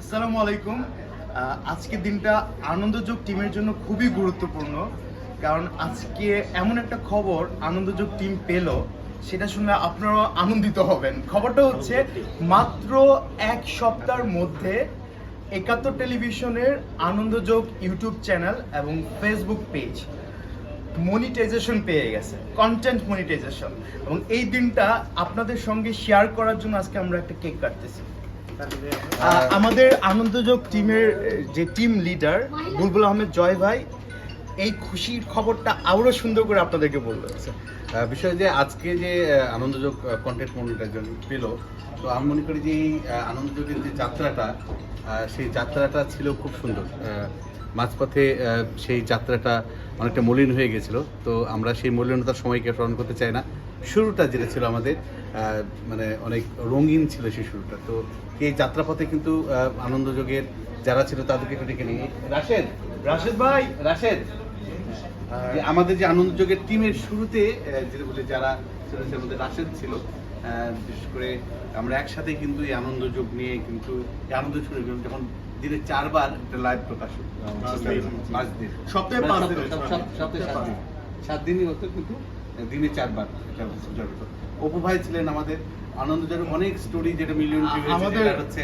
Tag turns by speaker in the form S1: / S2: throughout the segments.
S1: আসসালামু আলাইকুম। আজকের দিনটা আনন্দযোগ টিমের জন্য খুবই গুরুত্বপূর্ণ, কারণ আজকে এমন একটা খবর আনন্দযোগ টিম পেল, সেটা শুনে আপনারা আনন্দিত হবেন। খবরটা হচ্ছে, মাত্র এক সপ্তাহের মধ্যে একাত্তর টেলিভিশনের আনন্দযোগ ইউটিউব চ্যানেল এবং ফেসবুক পেজ মনিটাইজেশন পেয়ে গেছে কন্টেন্ট মনিটাইজেশন। এবং এই দিনটা আপনাদের সঙ্গে শেয়ার করার জন্য আজকে আমরা একটা কেক কাটতেছি। আমাদের আনন্দযোগ টিমের যে টিম লিডার বুলবুল আহমেদ জয় ভাই এই খুশির খবরটা আরও সুন্দর করে আপনাদেরকে বলবে
S2: আহ, বিষয় যে আজকে যে আনন্দযোগ কন্টেন্ট মনিটাইজেশন পেল তো আমি মনে করি যে এই আনন্দযোগের যে যাত্রাটা সেই যাত্রাটা ছিল খুব সুন্দর। মাঝপথে সেই যাত্রাটা অনেকটা মলিন হয়ে গেছিল তো আমরা সেই মলিনতার সময়কে স্মরণ করতে চাই না। শুরুটা যেটা ছিল আমাদের মানে অনেক রঙিন ছিল সেই শুরুটা। তো এই যাত্রাপথে কিন্তু আনন্দযোগের যারা ছিল তাদেরকে একটু ডেকে নিয়ে রাশেদ
S1: রাশেদ ভাই
S2: রাশেদ। আমাদের যে আনন্দযোগের টিমের শুরুতে যেটা বলে যারা ছিল সে মধ্যে রাশেদ ছিল। বিশেষ করে আমরা একসাথে কিন্তু এই আনন্দযোগ নিয়ে কিন্তু এই আনন্দ শুরু যখন দিনে চারবার একটা লাইভ প্রকাশ
S1: দিন। সপ্তাহে পাঁচ দিন।
S2: সপ্তাহে সাত দিন। সাত দিনই হতো কিন্তু। দিনে চারবার এটা অপু ভাই ছিলেন আমাদের অনেক স্টোরি যেটা মিলিয়ন
S1: আমাদের
S2: হচ্ছে।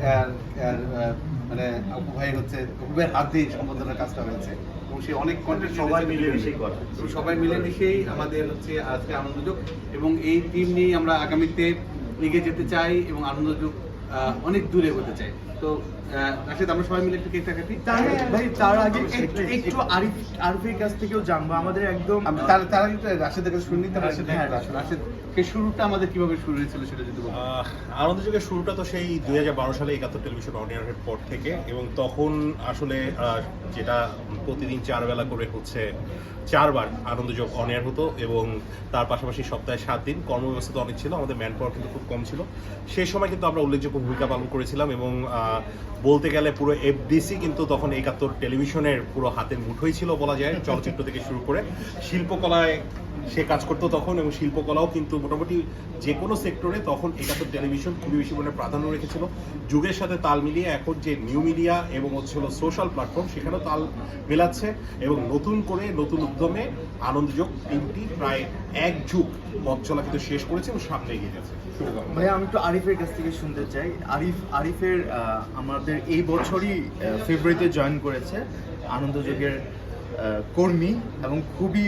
S2: হ্যাঁ, আর, আহ, মানে অপু ভাই হচ্ছে অপু ভাইয়ের সম্পাদনার কাজটা হয়েছে। এবং সে অনেক কন্টেন্ট
S1: সবাই মিলেমিশেই করে।
S2: এবং সবাই মিলেমিশেই আমাদের হচ্ছে আজকে আনন্দযোগ। এবং এই টিম নিয়ে আমরা আগামীতে এগিয়ে যেতে চাই এবং আনন্দযোগ আহ, অনেক দূরে হতে চাই। তো রাশেদ আমরা সবাই মিলে একটু কেকটা কাটি?
S1: ভাই তার আগে একটু আরিফ আরিফের কাছ থেকেও জানব। আমাদের একদম
S2: তার তার আগে রাশেদের কাছে শুনে নিতে রাশেদ
S1: হ্যাঁ,
S2: রাশেদ শুরুটা আমাদের কীভাবে শুরু হয়েছিল সেটা যদি
S3: আনন্দযুগের শুরুটা তো সেই দু হাজার বারো সালে একাত্তর টেলিভিশন অর্ডিনারের পর থেকে এবং তখন আসলে যেটা প্রতিদিন চার বেলা করে হচ্ছে চারবার আনন্দযোগ অন এয়ার হতো এবং তার পাশাপাশি সপ্তাহে সাত দিন। কর্মব্যবস্থা তো অনেক ছিল আমাদের ম্যান পাওয়ার কিন্তু খুব কম ছিল। সেই সময় কিন্তু আমরা উল্লেখযোগ্য ভূমিকা পালন করেছিলাম এবং আহ, বলতে গেলে পুরো এফডিসি কিন্তু তখন একাত্তর টেলিভিশনের পুরো হাতের মুঠোই ছিল বলা যায়, চলচ্চিত্র থেকে শুরু করে শিল্পকলায় সে কাজ করতো তখন এবং শিল্পকলাও কিন্তু মোটামুটি যে কোনো সেক্টরে তখন একাত্তর টেলিভিশন খুবই বেশি পরিমাণে প্রাধান্য রেখেছিল। যুগের সাথে তাল মিলিয়ে এখন যে নিউ মিডিয়া এবং হচ্ছে হলো সোশ্যাল প্ল্যাটফর্ম সেখানেও তাল মেলাচ্ছে এবং নতুন করে নতুন উদ্যমে আনন্দযোগ তিনটি প্রায় এক যুগ পথ চলা কিন্তু শেষ করেছে এবং সামনে এগিয়ে গেছে।
S1: ভাই আমি একটু আরিফের কাছ থেকে শুনতে চাই। আরিফ, আরিফের আমাদের এই বছরই ফেব্রুয়ারিতে জয়েন করেছে আনন্দযোগের কর্মী এবং খুবই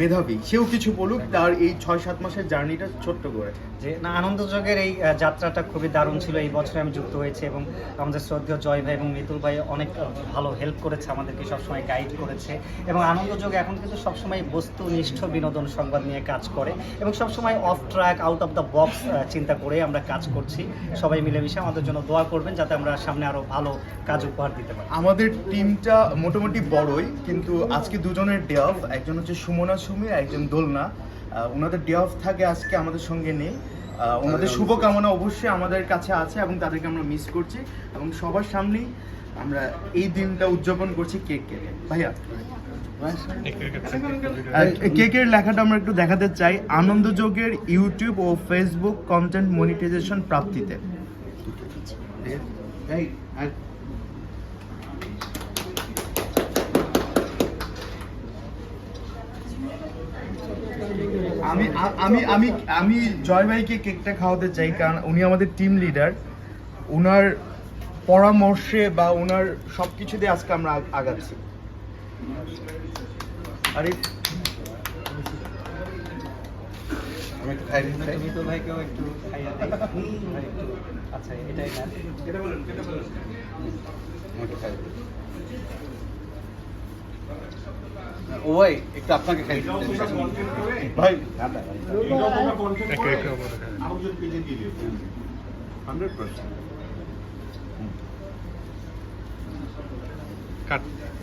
S1: মেধাবী। সেও কিছু বলুক তার এই ছয় সাত মাসের জার্নিটা ছোট্ট করে।
S4: যে না আনন্দযোগের এই যাত্রাটা খুবই দারুণ ছিল। এই বছরে আমি যুক্ত হয়েছি এবং আমাদের শ্রদ্ধেয় জয় ভাই এবং মিতুল ভাই অনেক ভালো হেল্প করেছে আমাদেরকে সবসময় গাইড করেছে। এবং আনন্দযোগ এখন কিন্তু সবসময় বস্তুনিষ্ঠ বিনোদন সংবাদ নিয়ে কাজ করে এবং সবসময় off track out of the box চিন্তা করে আমরা কাজ করছি। সবাই মিলেমিশে আমাদের জন্য দোয়া করবেন যাতে আমরা সামনে আরও ভালো কাজ উপহার দিতে পারি।
S1: আমাদের টিমটা মোটামুটি বড়ই কিন্তু আজকে দুজনের ডে অফ একজন হচ্ছে সুমনা সুমি একজন দোলনা। ওনাদের ডে অফ থাকে আজকে আমাদের সঙ্গে নেই। ওনাদের শুভকামনা অবশ্যই আমাদের কাছে আছে এবং তাদেরকে আমরা মিস করছি। এবং সবার সামনেই আমরা এই দিনটা উদযাপন করছি কেক কেটে। ভাইয়া? কেকের লেখাটা আমরা একটু দেখাতে চাই। আনন্দযোগের ইউটিউব ও ফেসবুক কন্টেন্ট মনিটাইজেশন প্রাপ্তিতে।
S2: আর
S1: আমি আমি আমি আমি জয় ভাইকে কেকটা খাওয়াতে চাই কারণ উনি আমাদের টিম লিডার ওনার পরামর্শে বা ওনার সব কিছুতে আজকে আমরা আগাচ্ছি। আরে
S4: ভাইকেও একটু খাইয়ে আচ্ছা এটাই না।
S2: আমি একটু খাই। দিই। ও একটু আপনাকে খাই ভাই না, না,
S3: আনন্দযোগ পেজে দিয়ে দিও
S2: 100%
S5: কাট।